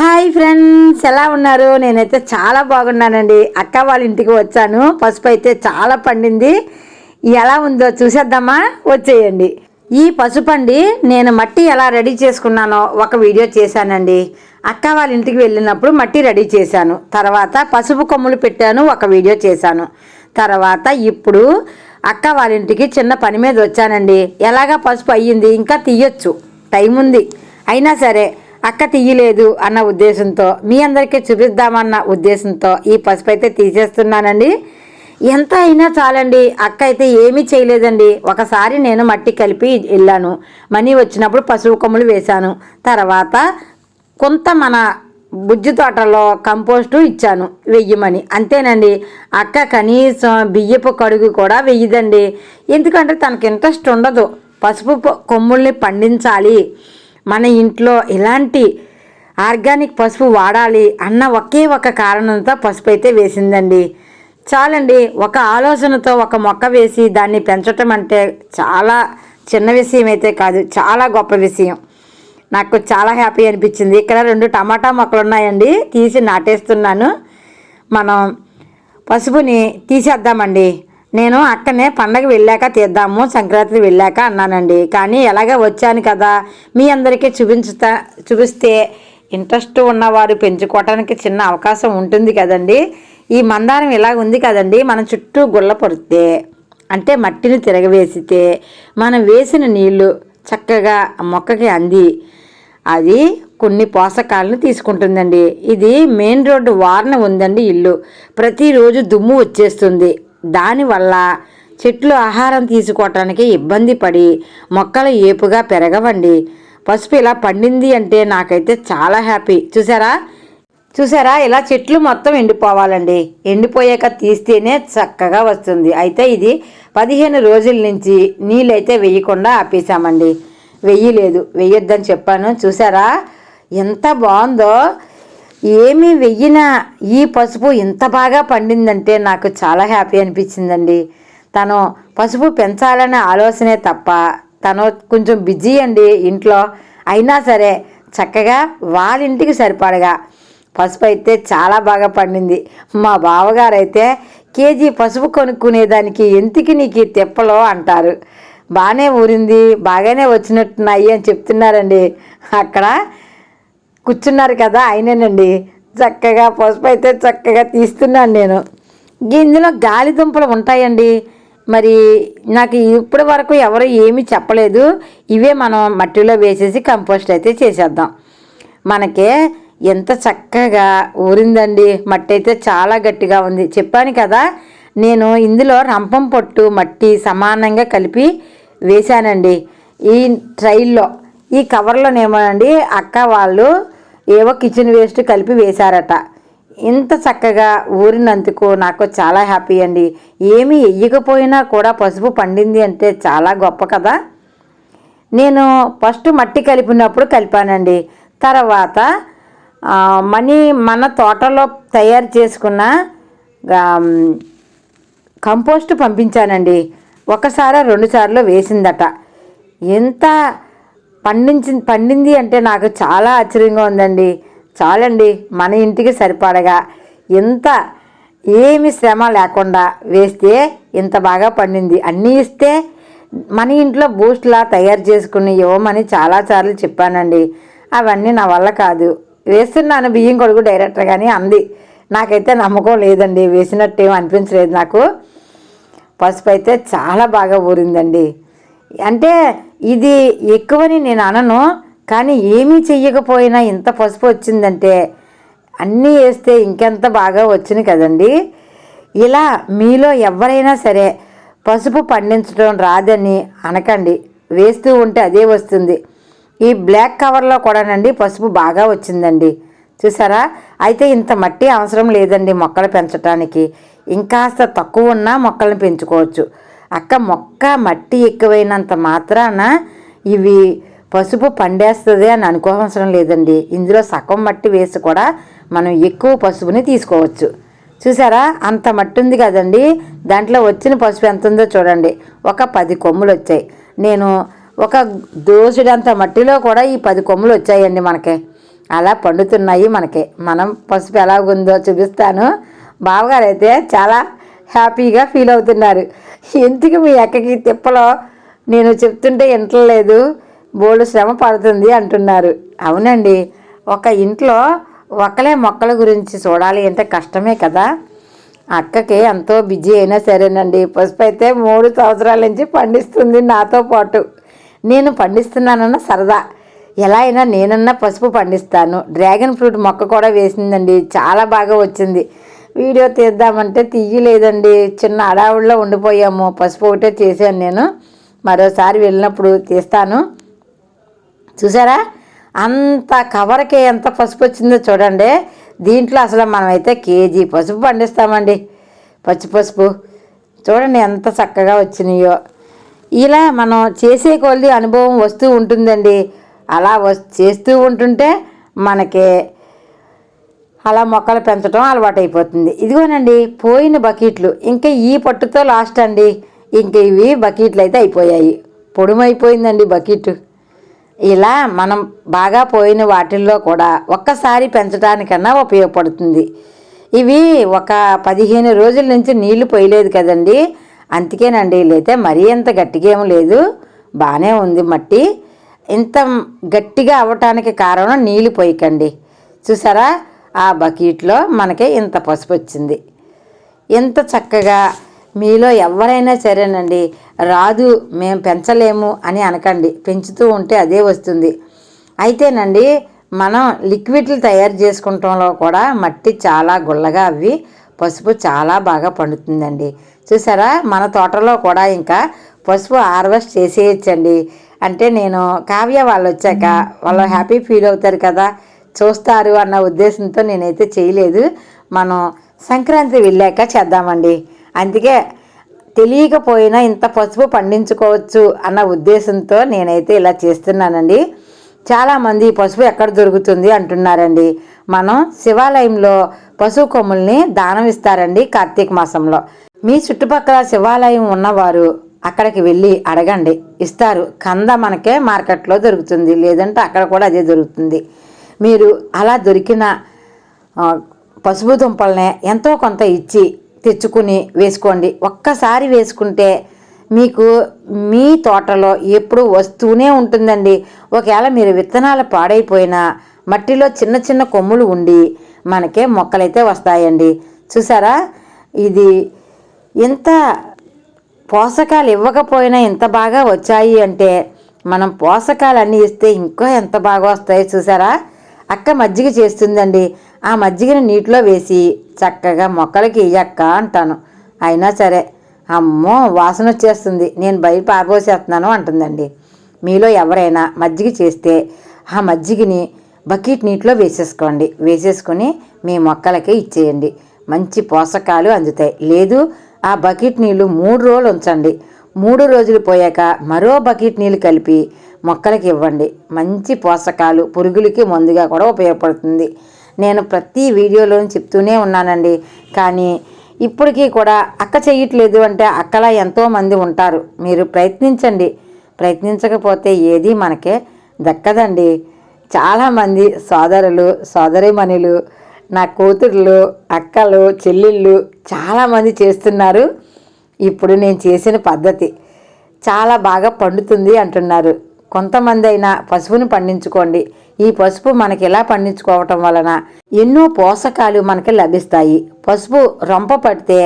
Hi friends ఎలా ఉన్నారు? నేనైతే చాలా బాగున్నానండి. అక్క వాళ్ళ ఇంటికి వచ్చాను. పసుపు అయితే చాలా పండింది. ఎలా ఉందో చూసేద్దామా? వచ్చేయండి. ఈ పసుపండి నేను మట్టి ఎలా రెడీ చేసుకున్నానో ఒక వీడియో చేశానండి. అక్క వాళ్ళ ఇంటికి వెళ్ళినప్పుడు మట్టి రెడీ చేశాను. తర్వాత పసుపు కొమ్ములు పెట్టాను ఒక వీడియో చేశాను. తర్వాత ఇప్పుడు అక్క వాళ్ళ ఇంటికి చిన్న పని మీద వచ్చానండి. ఎలాగా పసుపు అయ్యింది? ఇంకా తీయొచ్చు. టైం ఉంది అయినా సరే అక్క తీయలేదు అన్న ఉద్దేశంతో మీ అందరికీ చూపిద్దామన్న ఉద్దేశంతో ఈ పసుపు అయితే తీసేస్తున్నానండి. ఎంత అయినా చాలండి అక్క అయితే ఏమీ చేయలేదండి. ఒకసారి నేను మట్టి కలిపి వెళ్ళాను మనీ వచ్చినప్పుడు పసుపు కొమ్ములు వేశాను. తర్వాత కొంత మన బుజ్జి తోటలో కంపోస్టు ఇచ్చాను వెయ్యమని అంతేనండి అక్క కనీసం బియ్యపు కడుగు కూడా వెయ్యదండి. ఎందుకంటే తనకి ఇంట్రెస్ట్ ఉండదు. పసుపు కొమ్ముల్ని పండించాలి. మన ఇంట్లో ఇలాంటి ఆర్గానిక్ పసుపు వాడాలి అన్న ఒకే ఒక కారణంతో పసుపు అయితే వేసిందండి. చాలండి ఒక ఆలోచనతో ఒక మొక్క వేసి దాన్ని పెంచటం అంటే చాలా చిన్న విషయం అయితే కాదు చాలా గొప్ప విషయం. నాకు చాలా హ్యాపీ అనిపించింది. ఇక్కడ రెండు టమాటా మొక్కలు ఉన్నాయండి తీసి నాటేస్తున్నాను. మనం పసుపుని తీసేద్దామండి. నేను అక్కనే పండగ వెళ్ళాక తీద్దాము సంక్రాంతి వెళ్ళాక అన్నానండి. కానీ ఎలాగ వచ్చాను కదా మీ అందరికీ చూపించుతా చూపిస్తే ఇంట్రెస్ట్ ఉన్నవారు పెంచుకోవటానికి చిన్న అవకాశం ఉంటుంది కదండి. ఈ మందారం ఇలా ఉంది కదండి మన చుట్టూ గుల్ల పడితే అంటే మట్టిని తిరగవేసితే మనం వేసిన నీళ్ళు చక్కగా మొక్కకి అంది. అది కొన్ని పోషకాలను తీసుకుంటుందండి. ఇది మెయిన్ రోడ్డు వారన ఉందండి ఇల్లు. ప్రతిరోజు దుమ్ము వచ్చేస్తుంది. దానివల్ల చెట్లు ఆహారం తీసుకోవటానికి ఇబ్బంది పడి మొక్కలు ఏపుగా పెరగవండి. పసుపు ఇలా పండింది అంటే నాకైతే చాలా హ్యాపీ. చూసారా? చూసారా? ఇలా చెట్లు మొత్తం ఎండిపోవాలండి. ఎండిపోయాక తీస్తేనే చక్కగా వస్తుంది. అయితే ఇది పదిహేను రోజుల నుంచి నీళ్ళైతే వేయకుండా ఆపేసామండి వెయ్యలేదు వెయ్యొద్దని చెప్పాను. చూసారా? ఎంత బాగుందో! ఏమీ వెయ్యినా ఈ పసుపు ఇంత బాగా పండిందంటే నాకు చాలా హ్యాపీ అనిపించిందండి. తను పసుపు పెంచాలనే ఆలోచనే తప్ప తను కొంచెం బిజీ అండి ఇంట్లో. అయినా సరే చక్కగా వాళ్ళ ఇంటికి సరిపడగా. పసుపు అయితే చాలా బాగా పండింది. మా బావగారు అయితే కేజీ పసుపు కొనుక్కునేదానికి ఎంతకి నీకు ఈ అంటారు. బాగానే ఊరింది బాగానే వచ్చినట్టున్నాయి అని చెప్తున్నారండి. అక్కడ కూర్చున్నారు కదా ఆయనేనండి. చక్కగా పసుపు అయితే చక్కగా తీస్తున్నాను నేను. ఇందులో గాలి దుంపలు ఉంటాయండి. మరి నాకు ఇప్పటి వరకు ఎవరు ఏమీ చెప్పలేదు. ఇవే మనం మట్టిలో వేసేసి కంపోస్ట్ అయితే చేసేద్దాం. మనకే ఎంత చక్కగా ఊరిందండి. మట్టి అయితే చాలా గట్టిగా ఉంది. చెప్పాను కదా నేను ఇందులో రంపం పొట్టు మట్టి సమానంగా కలిపి వేశానండి. ఈ ట్రైల్లో ఈ కవర్లోనేమో అండి అక్క వాళ్ళు ఏవో కిచెన్ వేస్ట్ కలిపి వేశారట. ఇంత చక్కగా ఊరినందుకు నాకు చాలా హ్యాపీ అండి. ఏమీ వెయ్యకపోయినా కూడా పసుపు పండింది అంటే చాలా గొప్ప కదా? నేను ఫస్ట్ మట్టి కలిపినప్పుడు కలిపానండి. తర్వాత మనీ మన తోటలో తయారు చేసుకున్న కంపోస్ట్ పంపించానండి. ఒకసారి రెండు సార్లు వేసిందట. ఎంత పండించి పండింది అంటే నాకు చాలా ఆశ్చర్యంగా ఉందండి. చాలండి మన ఇంటికి సరిపడగా. ఇంత ఏమి శ్రమ లేకుండా వేస్తే ఇంత బాగా పండింది. అన్నీ ఇస్తే మన ఇంట్లో బూస్ట్లా తయారు చేసుకుని ఇవ్వమని చాలాసార్లు చెప్పానండి. అవన్నీ నా వల్ల కాదు. వేస్తున్నాను బియ్యం కొడుకు డైరెక్టర్ కానీ అంది. నాకైతే నమ్మకం లేదండి. వేసినట్టు ఏం అనిపించలేదు నాకు. పసుపు అయితే చాలా బాగా ఊరిందండి. అంటే ఇది ఎక్కువని నేను అనను కానీ ఏమీ చెయ్యకపోయినా ఇంత పసుపు వచ్చిందంటే అన్నీ వేస్తే ఇంకెంత బాగా వచ్చింది కదండి. ఇలా మీలో ఎవరైనా సరే పసుపు పండించడం రాదని అనకండి. వేస్తూ ఉంటే అదే వస్తుంది. ఈ బ్లాక్ కవర్లో కూడానండి పసుపు బాగా వచ్చిందండి. చూసారా? అయితే ఇంత మట్టి అవసరం లేదండి మొక్కలు పెంచడానికి ఇంకాస్త తక్కువ ఉన్నా మొక్కలను పెంచుకోవచ్చు. అక్క మొక్క మట్టి ఎక్కువైనంత మాత్రాన ఇవి పసుపు పండేస్తుంది అని అనుకోవసరం లేదండి. ఇందులో సగం మట్టి వేసి కూడా మనం ఎక్కువ పసుపుని తీసుకోవచ్చు. చూసారా? అంత మట్టి ఉంది కదండి. దాంట్లో వచ్చిన పసుపు ఎంత ఉందో చూడండి. ఒక పది కొమ్ములు వచ్చాయి. నేను ఒక దోసుడంత మట్టిలో కూడా ఈ పది కొమ్ములు వచ్చాయండి మనకి. అలా పండుతున్నాయి మనకి. మనం పసుపు ఎలాగుందో చూపిస్తాను. బావగారు అయితే చాలా హ్యాపీగా ఫీల్ అవుతున్నారు. ఎందుకు మీ అక్కకి తిప్పలో? నేను చెప్తుంటే వింటలేదు బోల్డ్ శ్రమ పడుతుంది అంటున్నారు. అవునండి. ఒక ఇంట్లో ఒకలే మొక్కల గురించి చూడాలి అంటే కష్టమే కదా. అక్కకి ఎంతో బిజీ అయినా సరేనండి. పసుపు అయితే మూడు సంవత్సరాల నుంచి పండిస్తుంది నాతో పాటు. నేను పండిస్తున్నానన్న సరదా. ఎలా అయినా నేనన్నా పసుపు పండిస్తాను. డ్రాగన్ ఫ్రూట్ మొక్క కూడా వేసిందండి. చాలా బాగా వచ్చింది. వీడియో తీద్దామంటే తీయలేదండి. చిన్న అడావుల్లో ఉండిపోయాము. పసుపు ఒకటే చేశాను నేను. మరోసారి వెళ్ళినప్పుడు తీస్తాను. చూసారా? అంత కవర్కే ఎంత పసుపు వచ్చిందో చూడండి. దీంట్లో అసలు మనమైతే కేజీ పసుపు పండిస్తామండి. పచ్చి పసుపు. చూడండి ఎంత చక్కగా వచ్చినాయో. ఇలా మనం చేసే కొద్ది అనుభవం వస్తూ ఉంటుందండి. అలా వస్ చేస్తూ ఉంటుంటే మనకి అలా మొక్కలు పెంచడం అలవాటు అయిపోతుంది ఇదిగోనండి పోయిన బకెట్లు ఇంకా ఈ పట్టుతో లాస్ట్ అండి. ఇంక ఇవి బకెట్లు అయితే అయిపోయాయి. పొడుమైపోయిందండి బకెట్ ఇలా మనం బాగా పోయిన వాటిల్లో కూడా ఒక్కసారి పెంచడానికన్నా ఉపయోగపడుతుంది. ఇవి ఒక పదిహేను రోజుల నుంచి నీళ్ళు పోయలేదు కదండి. అందుకేనండి లేతే మరీ అంత గట్టిగా ఏం లేదు. బాగానే ఉంది మట్టి. ఇంత గట్టిగా అవ్వటానికి కారణం నీళ్ళు పోయకండి. చూసారా? ఆ బకెట్లో మనకి ఇంత పసుపు వచ్చింది ఇంత చక్కగా మీలో ఎవరైనా సరేనండి రాదు మేము పెంచలేము అని అనకండి. పెంచుతూ ఉంటే అదే వస్తుంది. అయితేనండి మనం లిక్విడ్లు తయారు చేసుకుంటంలో కూడా మట్టి చాలా గుల్లగా అవి పసుపు చాలా బాగా పండుతుందండి. చూసారా మన తోటలో కూడా ఇంకా పసుపు హార్వెస్ట్ చేసేయచ్చండి. అంటే నేను కావ్య వాళ్ళు వచ్చాక వాళ్ళు హ్యాపీ ఫీల్ అవుతారు కదా చూస్తారు అన్న ఉద్దేశంతో నేనైతే చేయలేదు. మనం సంక్రాంతి వెళ్ళాక చేద్దామండి. అందుకే తెలియకపోయినా ఇంత పసుపు పండించుకోవచ్చు అన్న ఉద్దేశంతో నేనైతే ఇలా చేస్తున్నానండి. చాలామంది పసుపు ఎక్కడ దొరుకుతుంది అంటున్నారండి. మనం శివాలయంలో పశువు కొమ్ముల్ని దానం ఇస్తారండి కార్తీక మాసంలో. మీ చుట్టుపక్కల శివాలయం ఉన్నవారు అక్కడికి వెళ్ళి అడగండి. ఇస్తారు. కంద మనకే మార్కెట్లో దొరుకుతుంది. లేదంటే అక్కడ కూడా అదే దొరుకుతుంది. మీరు అలా దొరికిన పసుపు దుంపలనే ఎంతో కొంత ఇచ్చి తెచ్చుకుని వేసుకోండి. ఒక్కసారి వేసుకుంటే మీకు మీ తోటలో ఎప్పుడు వస్తూనే ఉంటుందండి. ఒకవేళ మీరు విత్తనాలు పాడైపోయినా మట్టిలో చిన్న చిన్న కొమ్ములు ఉండి మనకే మొక్కలైతే వస్తాయండి. చూసారా? ఇది ఎంత పోషకాలు ఇవ్వకపోయినా ఇంత బాగా వచ్చాయి అంటే మనం పోషకాలు అన్నీ ఇస్తే ఇంకా ఎంత బాగా వస్తాయో చూసారా? అక్క మజ్జిగ చేస్తుందండి. ఆ మజ్జిగని నీటిలో వేసి చక్కగా మొక్కలకి ఇయ్యక్క అంటాను. అయినా సరే అమ్మో వాసన వచ్చేస్తుంది. నేను బయట పారబోసేస్తున్నాను అంటుందండి. మీలో ఎవరైనా మజ్జిగ చేస్తే ఆ మజ్జిగని బకెట్ నీటిలో వేసేసుకోండి. వేసేసుకొని మీ మొక్కలకి ఇచ్చేయండి. మంచి పోషకాలు అందుతాయి. లేదు ఆ బకెట్ నీళ్ళు మూడు రోజులు ఉంచండి. మూడు రోజులు పోయాక మరో బకెట్ నీళ్ళు కలిపి మొక్కలకి ఇవ్వండి. మంచి పోషకాలు పురుగులకి మందుగా కూడా ఉపయోగపడుతుంది. నేను ప్రతి వీడియోలో చెప్తూనే ఉన్నానండి. కానీ ఇప్పటికీ కూడా అక్క చేయట్లేదు అంటే అక్కలా ఎంతోమంది ఉంటారు. మీరు ప్రయత్నించండి. ప్రయత్నించకపోతే ఏది మనకే దక్కదండి. చాలామంది సోదరులు సోదరిమణులు నా కూతుర్లు అక్కలు చెల్లెళ్ళు చాలామంది చేస్తున్నారు. ఇప్పుడు నేను చేసిన పద్ధతి. చాలా బాగా పండుతుంది అంటున్నారు. కొంతమంది అయినా పసుపుని పండించుకోండి. ఈ పసుపు మనకి ఎలా పండించుకోవటం వలన ఎన్నో పోషకాలు మనకి లభిస్తాయి. పసుపు రొంప పడితే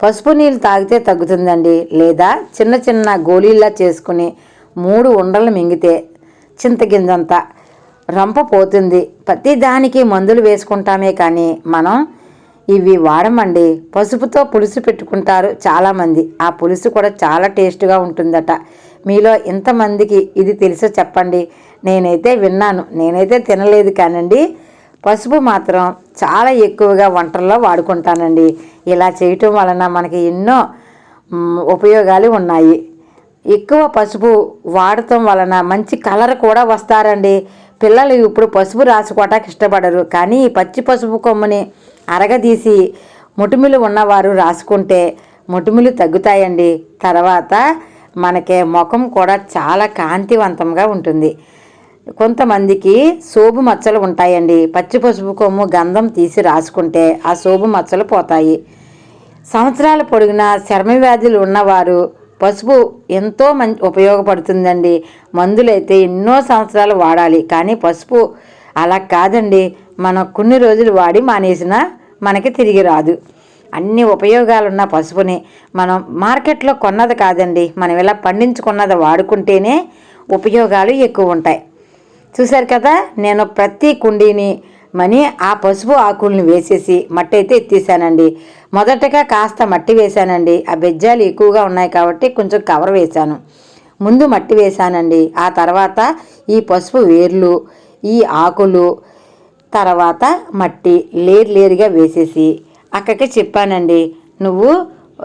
పసుపు నీళ్ళు తాగితే తగ్గుతుందండి. లేదా చిన్న చిన్న గోళీల్లా చేసుకుని మూడు ఉండలు మింగితే చింతగింజంతా రంప పోతుంది. ప్రతి దానికి మందులు వేసుకుంటామే కానీ మనం ఇవి వాడమండి. పసుపుతో పులుసు పెట్టుకుంటారు చాలామంది. ఆ పులుసు కూడా చాలా టేస్ట్గా ఉంటుందట. మీలో ఇంతమందికి ఇది తెలుసో చెప్పండి. నేనైతే విన్నాను. నేనైతే తినలేదు కానండి. పసుపు మాత్రం చాలా ఎక్కువగా వంటల్లో వాడుకుంటానండి. ఇలా చేయటం వలన మనకి ఎన్నో ఉపయోగాలు ఉన్నాయి. ఎక్కువ పసుపు వాడటం వలన మంచి కలర్ కూడా వస్తారండి. పిల్లలు ఇప్పుడు పసుపు రాసుకోవటానికి ఇష్టపడరు. కానీ పచ్చి పసుపు కొమ్మని అరగదీసి ముటుములు ఉన్నవారు రాసుకుంటే ముటుములు తగ్గుతాయండి. తర్వాత మనకి ముఖం కూడా చాలా కాంతివంతంగా ఉంటుంది. కొంతమందికి సోపు మచ్చలు ఉంటాయండి. పచ్చి పసుపు కొమ్ము గంధం తీసి రాసుకుంటే ఆ సోపు మచ్చలు పోతాయి. సంవత్సరాల పొడిగిన చర్మ వ్యాధులు ఉన్నవారు పసుపు ఎంతో మంచి ఉపయోగపడుతుందండి. మందులైతే ఎన్నో సంవత్సరాలు వాడాలి. కానీ పసుపు అలా కాదండి. మనం కొన్ని రోజులు వాడి మానేసినా మనకి తిరిగి రాదు. అన్ని ఉపయోగాలున్న పసుపుని మనం మార్కెట్లో కొన్నది కాదండి. మనం ఇలా పండించుకున్నది వాడుకుంటేనే ఉపయోగాలు ఎక్కువ ఉంటాయి. చూశారు కదా? నేను ప్రతి కుండీని మని ఆ పసుపు ఆకుల్ని వేసేసి మట్టి అయితే ఎత్తేసానండి. మొదటగా కాస్త మట్టి వేశానండి. ఆ బెజ్జాలు ఎక్కువగా ఉన్నాయి కాబట్టి కొంచెం కవర్ వేశాను. ముందు మట్టి వేశానండి. ఆ తర్వాత ఈ పసుపు వేర్లు ఈ ఆకులు తర్వాత మట్టి లేరు లేరుగా వేసేసి అక్కకి చెప్పానండి నువ్వు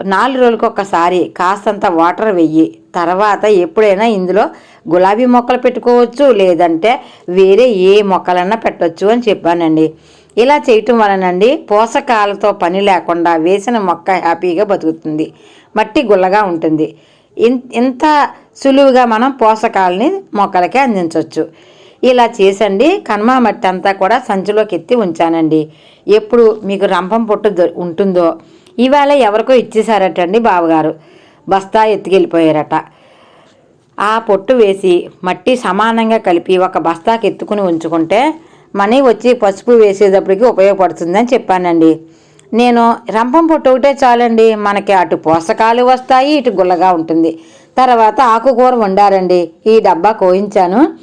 నాలుగు రోజులకు ఒకసారి కాస్తంత వాటర్ వెయ్యి. తర్వాత ఎప్పుడైనా ఇందులో గులాబీ మొక్కలు పెట్టుకోవచ్చు లేదంటే వేరే ఏ మొక్కలన్నా పెట్టవచ్చు అని చెప్పానండి. ఇలా చేయటం వలనండి పోషకాలతో పని లేకుండా వేసిన మొక్క హ్యాపీగా బతుకుతుంది మట్టి గుల్లగా ఉంటుంది. ఇన్- ఇంత సులువుగా మనం పోషకాలని మొక్కలకే అందించవచ్చు ఇలా చేసండి కన్మా మట్టి అంతా కూడా సంచిలోకి ఎత్తి ఉంచానండి. ఎప్పుడు మీకు రంపం పొట్టు దొ- ఉంటుందో ఇవాళ ఎవరికో ఇచ్చేసారటండి బావగారు. బస్తా ఎత్తుకెళ్ళిపోయారట. ఆ పొట్టు వేసి మట్టి సమానంగా కలిపి ఒక బస్తాకి ఎత్తుకుని ఉంచుకుంటే మనీ వచ్చి పసుపు వేసేటప్పటికి ఉపయోగపడుతుందని చెప్పానండి. నేను రంపం పొట్టు ఒకటే చాలండి. మనకి అటు పోషకాలు వస్తాయి ఇటు గుల్లగా ఉంటుంది. తర్వాత ఆకుకూర వండారండి. ఈ డబ్బా కోయించాను.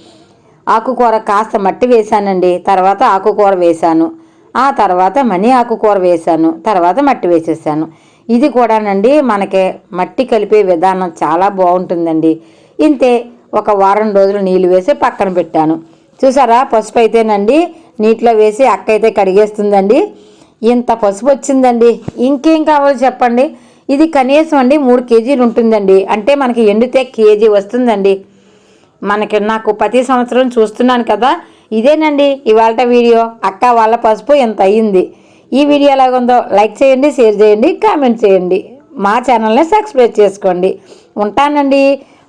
ఆకుకూర కాస్త మట్టి వేశానండి. తర్వాత ఆకుకూర వేశాను. ఆ తర్వాత మనీ ఆకుకూర వేశాను. తర్వాత మట్టి వేసేసాను. ఇది కూడానండి మనకి మట్టి కలిపే విధానం చాలా బాగుంటుందండి. ఇంతే ఒక వారం రోజులు నీళ్ళు వేసి పక్కన పెట్టాను. చూసారా? పసుపు అయితేనండి నీటిలో వేసి అక్క అయితే కడిగేస్తుందండి. ఇంత పసుపు వచ్చిందండి. ఇంకేం కావాలో చెప్పండి? ఇది కనీసం అండి మూడు కేజీలు ఉంటుందండి. అంటే మనకి ఎండితే కేజీ వస్తుందండి. మనకి నాకు ప్రతి సంవత్సరం చూస్తున్నాను కదా. ఇదేనండి ఇవాళ వీడియో. అక్క వాళ్ళ పసుపు ఎంత అయ్యింది ఈ వీడియో ఎలాగుందో లైక్ చేయండి షేర్ చేయండి కామెంట్ చేయండి. మా ఛానల్ని సబ్స్క్రైబ్ చేసుకోండి. ఉంటానండి.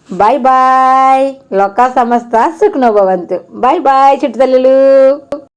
బాయ్ బాయ్ లొక్క సమస్త సుఖనోభవంతు. Bye bye చిట్టుతల్లులు.